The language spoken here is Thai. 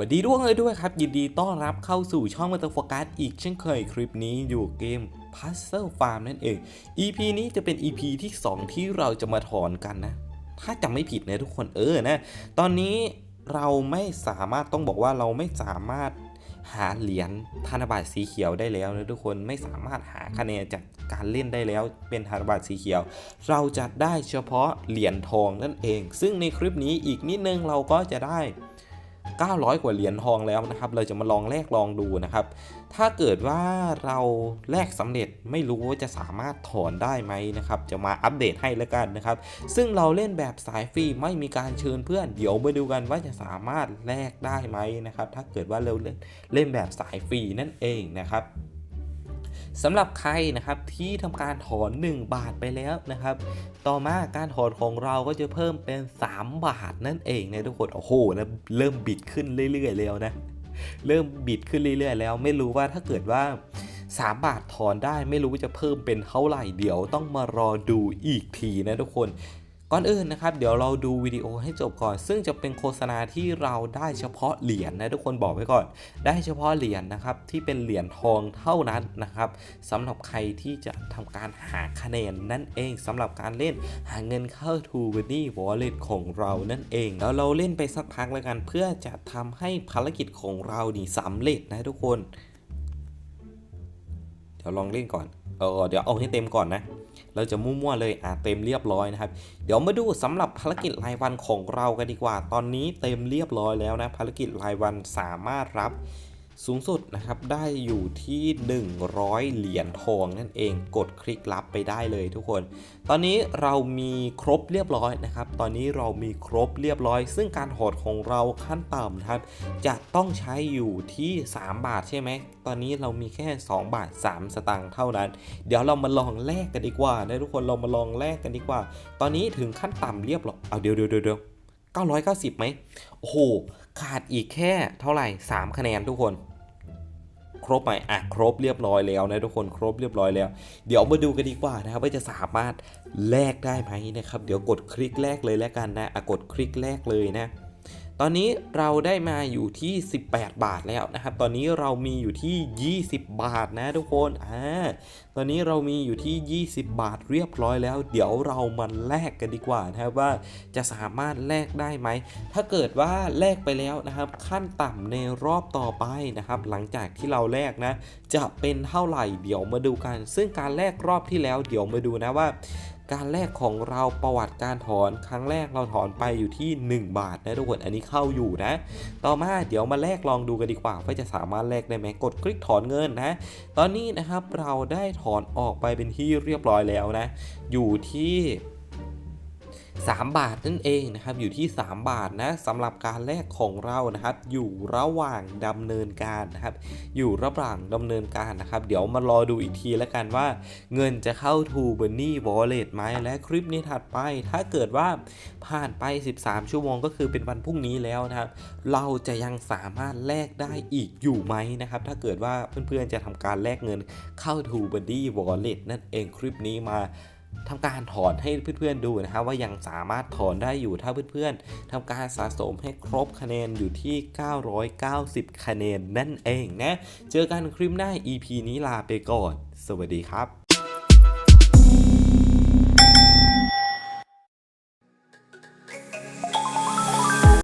วัสดีด้วยเลยด้วยครับ ยินดีต้อนรับเข้าสู่ช่องมาตอร์โฟกัสอีกเช่นเคยคลิปนี้อยู่เกม Puzzle Farm นั่นเอง EP นี้จะเป็น EP ที่ 2 ที่เราจะมาถอนกันนะ ถ้าจำไม่ผิดนะทุกคนเออนะ ตอนนี้เราไม่สามารถต้องบอกว่าเราไม่สามารถหาเหรียญธนบัตรสีเขียวได้แล้วนะทุกคนไม่สามารถหาคะแนนจากการเล่นได้แล้วเป็นธนบัตรสีเขียว เราจะได้เฉพาะเหรียญทองนั่นเอง ซึ่งในคลิปนี้อีกนิดนึงเราก็จะได้ 900 กว่าเหรียญทองแล้วนะครับ เราจะมาลองแลกลองดูนะครับ ถ้าเกิดว่าเราแลกสำเร็จไม่รู้ว่าจะสามารถถอนได้ไหมนะครับ จะมาอัปเดตให้แล้วกันนะครับ ซึ่งเราเล่นแบบสายฟรีไม่มีการเชิญเพื่อน เดี๋ยวมาดูกันว่าจะสามารถแลกได้ไหมนะครับ ถ้าเกิดว่าเราเล่นเล่นแบบสายฟรีนั่นเองนะครับ สำหรับใครนะครับที่ทำการถอน 1 บาทไปแล้วนะครับ ต่อมาการถอนของเราก็จะเพิ่มเป็น 3 บาทนั่นเองนะทุกคนโอ้โหนะเริ่มบิดขึ้นเรื่อยๆแล้วนะเริ่มบิดขึ้นเรื่อยๆ แล้ว ไม่รู้ว่าถ้าเกิดว่า 3 บาทถอนได้ไม่รู้ว่าจะเพิ่มเป็นเท่าไหร่เดี๋ยวต้องมารอดูอีกทีนะทุกคน ก่อนอื่นนะครับ เดี๋ยวเราดูวิดีโอให้จบก่อน ซึ่งจะเป็นโฆษณาที่เราได้เฉพาะเหรียญนะทุกคนบอกไว้ก่อน ได้เฉพาะเหรียญนะครับที่เป็นเหรียญทองเท่านั้นนะครับสำหรับใครที่จะทำการหาคะแนนนั่นเองสำหรับการเล่นหาเงินเข้า t o b u d y Wallet ของเรานั่นเอง แล้วเราเล่นไปสักพักแล้วกัน เพื่อจะทำให้ภารกิจของเรานี่สำเร็จนะทุกคน เดี๋ยวลองเล่นก่อนเออเดี๋ยวเอาให้เต็มก่อนนะ เราจะมั่วๆเลยอะเต็มเรียบร้อยนะครับ เดี๋ยวมาดูสำหรับภารกิจรายวันของเรากันดีกว่า ตอนนี้เต็มเรียบร้อยแล้วนะภารกิจรายวันสามารถรับ สูงสุดนะครับได้อยู่ที่ 100 เหรียญทองนั่นเองกดคลิกรับไปได้เลยทุกคน ตอนนี้เรามีครบเรียบร้อยนะครับ ตอนนี้เรามีครบเรียบร้อย ซึ่งการหดของเราขั้นต่ำนะครับ จะต้องใช้อยู่ที่ 3 บาทใช่ไหมตอนนี้เรามีแค่ 2 บาท 3 สตางค์เท่านั้น เดี๋ยวเรามาลองแลกกันดีกว่านะทุกคนเรามาลองแลกกันดีกว่า ตอนนี้ถึงขั้นต่ำเรียบร้อยเอาเดี๋ยวเดี๋ยวเดี๋ยว990ไหมโอ้โหขาดอีกแค่เท่าไหร่ 3 คะแนนทุกคน ครบไหมอะครบเรียบร้อยแล้วนะทุกคนครบเรียบร้อยแล้ว เดี๋ยวมาดูกันดีกว่านะครับว่าจะสามารถแลกได้ไหมนะครับ เดี๋ยวกดคลิกแรกเลยแล้วกันนะอะกดคลิกแรกเลยนะ ตอนนี้เราได้มาอยู่ที่ 18 บาทแล้วนะครับ ตอนนี้เรามีอยู่ที่ 20 บาทนะทุกคน อ่า ตอนนี้เรามีอยู่ที่ 20 บาทเรียบร้อยแล้ว เดี๋ยวเรามาแลกกันดีกว่านะครับว่าจะสามารถแลกได้ไหม ถ้าเกิดว่าแลกไปแล้วนะครับ ขั้นต่ำในรอบต่อไปนะครับ หลังจากที่เราแลกนะ จะเป็นเท่าไหร่ เดี๋ยวมาดูกัน ซึ่งการแลกรอบที่แล้ว เดี๋ยวมาดูนะว่า การแลกของเราประวัติการถอนครั้งแรกเราถอนไปอยู่ที่ 1 บาทนะทุกคนอันนี้เข้าอยู่นะ ต่อมาเดี๋ยวมาแลกลองดูกันดีกว่าว่าจะสามารถแลกได้ไหมกดคลิกถอนเงินนะ ตอนนี้นะครับเราได้ถอนออกไปเป็นที่เรียบร้อยแล้วนะ อยู่ที่ 3 บาทนั่นเองนะครับอยู่ที่ 3 บาทนะสำหรับการแลกของเรานะครับ อยู่ระหว่างดำเนินการนะครับ อยู่ระหว่างดำเนินการนะครับ เดี๋ยวมารอดูอีกทีแล้วกันว่า เงินจะเข้า To Bunny Wallet ไหมและคลิปนี้ถัดไป ถ้าเกิดว่าผ่านไป 13 ชั่วโมงก็คือเป็นวันพรุ่งนี้แล้วนะครับ เราจะยังสามารถแลกได้อีกอยู่ไหมนะครับ ถ้าเกิดว่าเพื่อนๆจะทำการแลกเงินเข้า To Bunny Wallet นั่นเองคลิปนี้มา ทำการถอนให้เพื่อนๆดูนะครับว่ายังสามารถถอนได้อยู่ถ้าเพื่อนๆทำการสะสมให้ครบคะแนนอยู่ที่ 990 คะแนนนั่นเองนะ เจอกันคลิปหน้า EP นี้ลาไปก่อน สวัสดีครับ